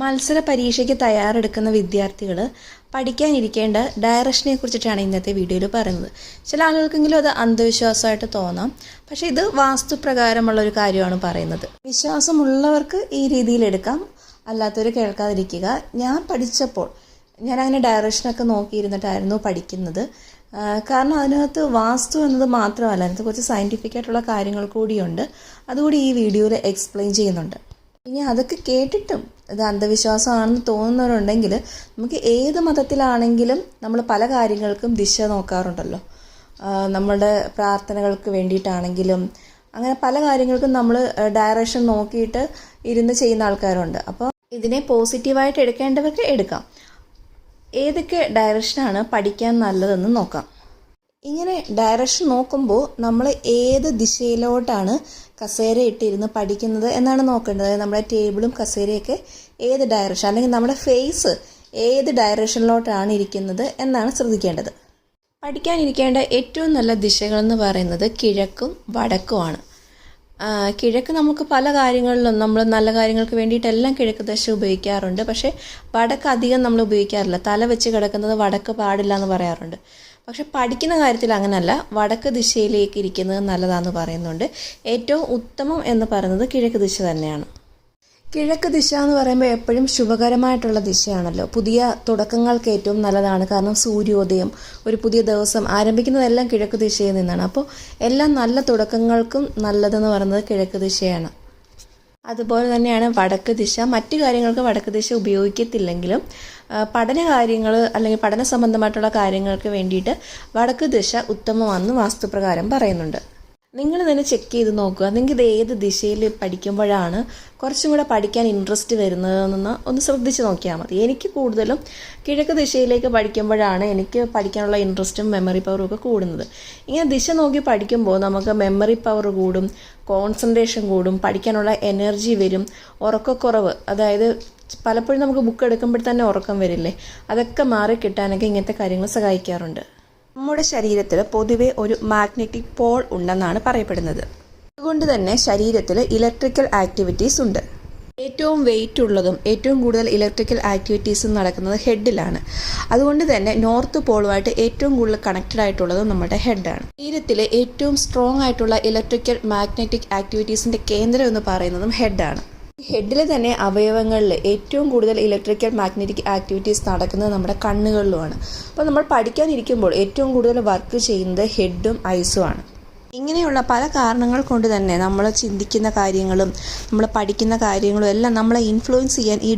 മത്സര പരീക്ഷയ്ക്ക് തയ്യാറെടുക്കുന്ന വിദ്യാർത്ഥികൾ പഠിക്കാനിരിക്കേണ്ട ഡയറക്ഷനെ കുറിച്ചിട്ടാണ് ഇന്നത്തെ വീഡിയോയിൽ പറയുന്നത്. ചില ആളുകൾക്കെങ്കിലും അത് അന്ധവിശ്വാസമായിട്ട് തോന്നാം. പക്ഷേ ഇത് വാസ്തുപ്രകാരമുള്ള ഒരു കാര്യമാണ് പറയുന്നത്. വിശ്വാസമുള്ളവർക്ക് ഈ രീതിയിൽ എടുക്കാം. അല്ലാത്തവർ കേൾക്കാതിരിക്കുക. ഞാൻ പഠിച്ചപ്പോൾ ഞാൻ അങ്ങനെ ഡയറക്ഷനൊക്കെ നോക്കിയിരുന്നിട്ടായിരുന്നു പഠിക്കുന്നത്. കാരണം അതിനകത്ത് വാസ്തു എന്നത് മാത്രമല്ല അതിനകത്ത് കുറച്ച് സയന്റിഫിക് ആയിട്ടുള്ള കാര്യങ്ങൾ കൂടിയുണ്ട്. അതുകൂടി ഈ വീഡിയോയിൽ എക്സ്പ്ലെയിൻ ചെയ്യുന്നുണ്ട്. ഇനി അതൊക്കെ കേട്ടിട്ടും ഇത് അന്ധവിശ്വാസമാണെന്ന് തോന്നുന്നവരുണ്ടെങ്കിൽ നമുക്ക് ഏത് മതത്തിലാണെങ്കിലും നമ്മൾ പല കാര്യങ്ങൾക്കും ദിശ നോക്കാറുണ്ടല്ലോ. നമ്മളുടെ പ്രാർത്ഥനകൾക്ക് വേണ്ടിയിട്ടാണെങ്കിലും അങ്ങനെ പല കാര്യങ്ങൾക്കും നമ്മൾ ഡയറക്ഷൻ നോക്കിയിട്ട് ഇരുന്ന് ചെയ്യുന്ന ആൾക്കാരുണ്ട്. അപ്പോൾ ഇതിനെ പോസിറ്റീവായിട്ട് എടുക്കേണ്ടവർക്ക് എടുക്കാം. ഏതൊക്കെ ഡയറക്ഷനാണ് പഠിക്കാൻ നല്ലതെന്ന് നോക്കാം. ഇങ്ങനെ ഡയറക്ഷൻ നോക്കുമ്പോൾ നമ്മൾ ഏത് ദിശയിലോട്ടാണ് കസേര ഇട്ടിരുന്ന് പഠിക്കുന്നത് എന്നാണ് നോക്കേണ്ടത്. നമ്മുടെ ടേബിളും കസേരയൊക്കെ ഏത് ഡയറക്ഷൻ അല്ലെങ്കിൽ നമ്മുടെ ഫേസ് ഏത് ഡയറക്ഷനിലോട്ടാണ് ഇരിക്കുന്നത് എന്നാണ് ശ്രദ്ധിക്കേണ്ടത്. പഠിക്കാനിരിക്കേണ്ട ഏറ്റവും നല്ല ദിശകളെന്ന് പറയുന്നത് കിഴക്കും വടക്കുമാണ്. കിഴക്ക് നമുക്ക് പല കാര്യങ്ങളിലും നമ്മൾ നല്ല കാര്യങ്ങൾക്ക് വേണ്ടിയിട്ടെല്ലാം കിഴക്ക് ദശ ഉപയോഗിക്കാറുണ്ട്. പക്ഷേ വടക്ക് അധികം നമ്മൾ ഉപയോഗിക്കാറില്ല. തല വെച്ച് കിടക്കുന്നത് വടക്ക് പാടില്ല എന്ന് പറയാറുണ്ട്. പക്ഷെ പഠിക്കുന്ന കാര്യത്തിൽ അങ്ങനല്ല. വടക്ക് ദിശയിലേക്ക് ഇരിക്കുന്നത് നല്ലതാന്ന് പറയുന്നുണ്ട്. ഏറ്റവും ഉത്തമം എന്ന് പറയുന്നത് കിഴക്ക് ദിശ തന്നെയാണ്. കിഴക്ക് ദിശ എന്ന് പറയുമ്പോൾ എപ്പോഴും ശുഭകരമായിട്ടുള്ള ദിശയാണല്ലോ. പുതിയ തുടക്കങ്ങൾക്ക് ഏറ്റവും നല്ലതാണ്. കാരണം സൂര്യോദയം ഒരു പുതിയ ദിവസം ആരംഭിക്കുന്നതെല്ലാം കിഴക്ക് ദിശയിൽ നിന്നാണ്. അപ്പോൾ എല്ലാ നല്ല തുടക്കങ്ങൾക്കും നല്ലതെന്ന് പറയുന്നത് കിഴക്ക് ദിശയാണ്. അതുപോലെ തന്നെയാണ് വടക്ക് ദിശ. മറ്റു കാര്യങ്ങൾക്ക് വടക്ക് ദിശ ഉപയോഗിക്കത്തില്ലെങ്കിലും പഠന കാര്യങ്ങൾ അല്ലെങ്കിൽ പഠന സംബന്ധമായിട്ടുള്ള കാര്യങ്ങൾക്ക് വേണ്ടിയിട്ട് വടക്ക് ദിശ ഉത്തമമാണെന്ന് വാസ്തുപ്രകാരം പറയുന്നുണ്ട്. നിങ്ങൾ തന്നെ ചെക്ക് ചെയ്ത് നോക്കുക. നിങ്ങൾക്ക് ഇത് ഏത് ദിശയിൽ പഠിക്കുമ്പോഴാണ് കുറച്ചും കൂടെ പഠിക്കാൻ ഇൻട്രസ്റ്റ് വരുന്നതെന്ന് ഒന്ന് ശ്രദ്ധിച്ച് നോക്കിയാൽ മതി. എനിക്ക് കൂടുതലും കിഴക്ക് ദിശയിലേക്ക് പഠിക്കുമ്പോഴാണ് എനിക്ക് പഠിക്കാനുള്ള ഇൻട്രസ്റ്റും മെമ്മറി പവറും ഒക്കെ കൂടുന്നത്. ഇങ്ങനെ ദിശ നോക്കി പഠിക്കുമ്പോൾ നമുക്ക് മെമ്മറി പവർ കൂടും കോൺസെൻട്രേഷൻ കൂടും പഠിക്കാനുള്ള എനർജി വരും ഉറക്കക്കുറവ് അതായത് പലപ്പോഴും നമുക്ക് ബുക്ക് എടുക്കുമ്പോൾ തന്നെ ഉറക്കം വരില്ലേ? അതൊക്കെ മാറി കിട്ടാനൊക്കെ ഇങ്ങനത്തെ കാര്യങ്ങൾ സഹായിക്കാറുണ്ട്. നമ്മുടെ ശരീരത്തിൽ പൊതുവെ ഒരു മാഗ്നറ്റിക് പോൾ ഉണ്ടെന്നാണ് പറയപ്പെടുന്നത്. അതുകൊണ്ട് തന്നെ ശരീരത്തിൽ ഇലക്ട്രിക്കൽ ആക്ടിവിറ്റീസ് ഉണ്ട്. ഏറ്റവും വെയിറ്റ് ഉള്ളതും ഏറ്റവും കൂടുതൽ ഇലക്ട്രിക്കൽ ആക്ടിവിറ്റീസും നടക്കുന്നത് ഹെഡിലാണ്. അതുകൊണ്ട് തന്നെ നോർത്ത് പോളുമായിട്ട് ഏറ്റവും കൂടുതൽ കണക്റ്റഡ് ആയിട്ടുള്ളതും നമ്മുടെ ഹെഡാണ്. ശരീരത്തിലെ ഏറ്റവും സ്ട്രോങ് ആയിട്ടുള്ള ഇലക്ട്രിക്കൽ മാഗ്നറ്റിക് ആക്ടിവിറ്റീസിന്റെ കേന്ദ്രം എന്ന് പറയുന്നതും ഹെഡാണ്. ഹെഡിലെ തന്നെ അവയവങ്ങളിൽ ഏറ്റവും കൂടുതൽ ഇലക്ട്രിക്കൽ മാഗ്നറ്റിക് ആക്ടിവിറ്റീസ് നടക്കുന്നത് നമ്മുടെ കണ്ണുകളിലുമാണ്. അപ്പോൾ നമ്മൾ പഠിക്കാനിരിക്കുമ്പോൾ ഏറ്റവും കൂടുതൽ വർക്ക് ചെയ്യുന്നത് ഹെഡും ഐസുമാണ് ഇങ്ങനെയുള്ള പല കാരണങ്ങൾ കൊണ്ട് തന്നെ നമ്മൾ ചിന്തിക്കുന്ന കാര്യങ്ങളും നമ്മൾ പഠിക്കുന്ന കാര്യങ്ങളും എല്ലാം നമ്മളെ ഇൻഫ്ലുവൻസ് ചെയ്യാൻ ഈ